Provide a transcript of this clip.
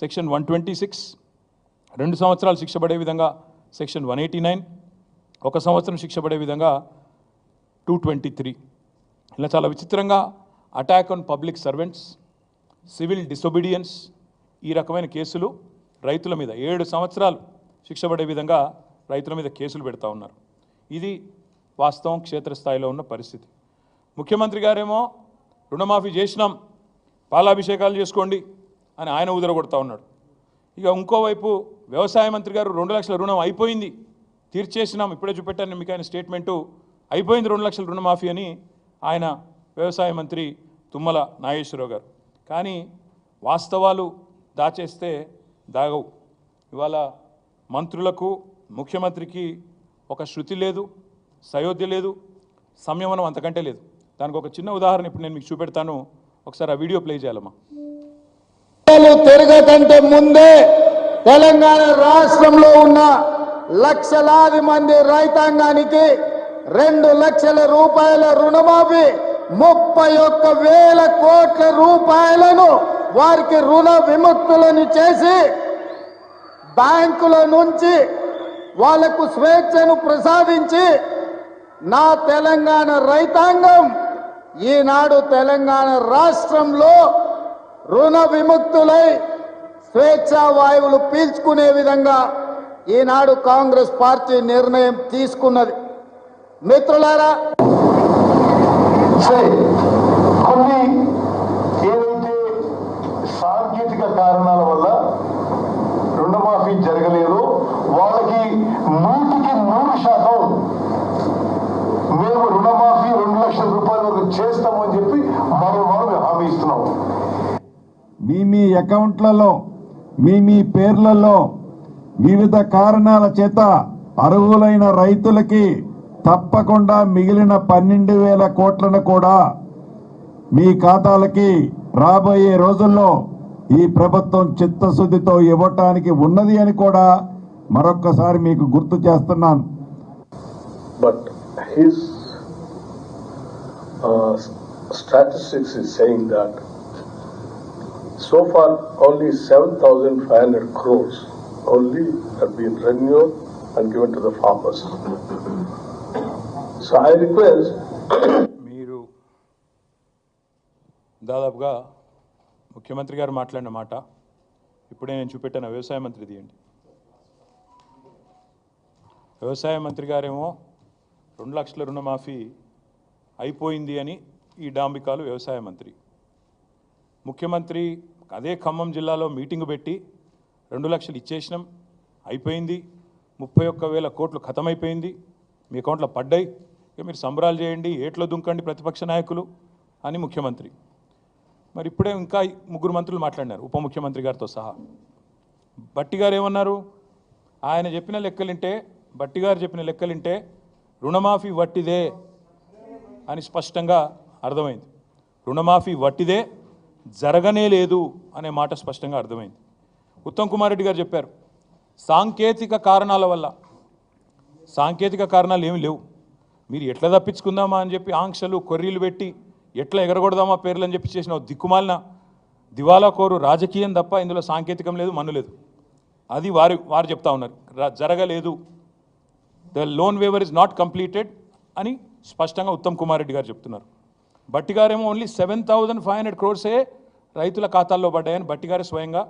Section one twenty six రెండు సంవత్సరాలు శిక్ష పడే విధంగా సెక్షన్ వన్ ఎయిటీ నైన్ ఒక సంవత్సరం శిక్ష పడే విధంగా టూ ట్వంటీ త్రీ. ఇలా చాలా విచిత్రంగా attack on public servants civil disobedience ఈ రకమైన కేసులు రైతుల మీద ఏడు సంవత్సరాలు శిక్ష పడే విధంగా రైతుల మీద కేసులు పెడతా ఉన్నారు. ఇది వాస్తవం క్షేత్రస్థాయిలో ఉన్న పరిస్థితి. ముఖ్యమంత్రి గారేమో రుణమాఫీ చేసినాం పాలాభిషేకాలు చేసుకోండి అని ఆయన ఉదరగొడతా ఉన్నాడు. ఇక ఇంకోవైపు వ్యవసాయ మంత్రి గారు రెండు లక్షల రుణం అయిపోయింది. తీర్చేసినాం ఇప్పుడే చూపెట్టాను మీకు ఆయన స్టేట్మెంటు. అయిపోయింది రెండు లక్షల రుణమాఫీ అని ఆయన వ్యవసాయ మంత్రి తుమ్మల నాగేశ్వరరావు గారు. కానీ వాస్తవాలు దాచేస్తే దాగవు. ఇవాళ మంత్రులకు ముఖ్యమంత్రికి ఒక శృతి లేదు సయోధ్య లేదు సంయమనం అంతకంటే లేదు. దానికి ఒక చిన్న ఉదాహరణ ఇప్పుడు నేను మీకు చూపెడతాను. ఒకసారి ఆ వీడియో ప్లే చేయాలమ్మా. ఎన్నికలు తిరగకంటే ముందే తెలంగాణ రాష్ట్రంలో ఉన్న లక్షలాది మంది రైతాంగానికి రెండు లక్షల రూపాయల రుణమాఫీ ముప్పై ఒక్క వేల కోట్ల రూపాయలను వారికి రుణ విముక్తులను చేసి బ్యాంకుల నుంచి వాళ్ళకు స్వేచ్ఛను ప్రసాదించి నా తెలంగాణ రైతాంగం ఈనాడు తెలంగాణ రాష్ట్రంలో రుణ విముక్తులై స్వేచ్ఛా వాయువులు పీల్చుకునే విధంగా ఈనాడు కాంగ్రెస్ పార్టీ నిర్ణయం తీసుకున్నది. మిత్రులారా కొన్ని ఏదైతే సాంకేతిక కారణాల వల్ల రుణమాఫీ జరగలేదు వాళ్ళకి నూటికి నూరు శాతం మేము రుణమాఫీ రెండు లక్షల రూపాయల వరకు చేస్తామని చెప్పి మరో మరో మేము హామీ ఇస్తున్నాం మీ మీ అకౌంట్లలో మీ మీ పేర్లలో వివిధ కారణాల చేత అర్హులైన రైతులకి తప్పకుండా మిగిలిన పన్నెండు వేల కోట్లను కూడా మీ ఖాతాలకి రాబోయే రోజుల్లో ఈ ప్రభుత్వం చిత్తశుద్ధితో ఇవ్వటానికి ఉన్నది అని కూడా మరొక్కసారి మీకు గుర్తు చేస్తున్నాను. But his uh, statistics saying saying so far only 7,500 crores only have been renewed and given to the farmers. So I request మీరు దాదాపుగా ముఖ్యమంత్రి గారు మాట్లాడిన మాట ఇప్పుడే నేను చూపెట్టాను వ్యవసాయ మంత్రి తీయండి వ్యవసాయ మంత్రి గారేమో రెండు లక్షల రుణమాఫీ అయిపోయింది అని ఈ డాంబికాలు వ్యవసాయ మంత్రి ముఖ్యమంత్రి అదే ఖమ్మం జిల్లాలో మీటింగ్ పెట్టి రెండు లక్షలు ఇచ్చేసినాం. అయిపోయింది. ముప్పై ఒక్క వేల కోట్లు ఖతమైపోయింది. మీ అకౌంట్లో పడ్డాయి. ఇక మీరు సంబరాలు చేయండి. ఏట్లో దుంకండి ప్రతిపక్ష నాయకులు అని ముఖ్యమంత్రి. మరి ఇప్పుడే ఇంకా ముగ్గురు మంత్రులు మాట్లాడినారు ఉప ముఖ్యమంత్రి గారితో సహా. బట్టి గారు ఏమన్నారు? ఆయన చెప్పిన లెక్కలింటే బట్టి గారు చెప్పిన లెక్కలింటే రుణమాఫీ వట్టిదే అని స్పష్టంగా అర్థమైంది. రుణమాఫీ వట్టిదే జరగనే లేదు అనే మాట స్పష్టంగా అర్థమైంది. ఉత్తమ్ కుమార్ రెడ్డి గారు చెప్పారు సాంకేతిక కారణాల వల్ల సాంకేతిక కారణాలు ఏమి లేవు. మీరు ఎట్లా తప్పించుకుందామా అని చెప్పి ఆంక్షలు కొర్రీలు పెట్టి ఎట్లా ఎగరగొడదామా పేర్లు అని చెప్పి చేసిన దిక్కుమాలిన దివాలా కోరు రాజకీయం తప్ప ఇందులో సాంకేతికం లేదు మన్ను లేదు. అది వారు వారు చెప్తా ఉన్నారు. జరగలేదు. The loan waiver is not completed అని స్పష్టంగా ఉత్తమ్ కుమార్ రెడ్డి గారు చెప్తున్నారు. బట్టిగారేమో only seven thousand five hundred క్రోర్సే రైతుల ఖాతాల్లో పడ్డాయని బట్టి గారే స్వయంగా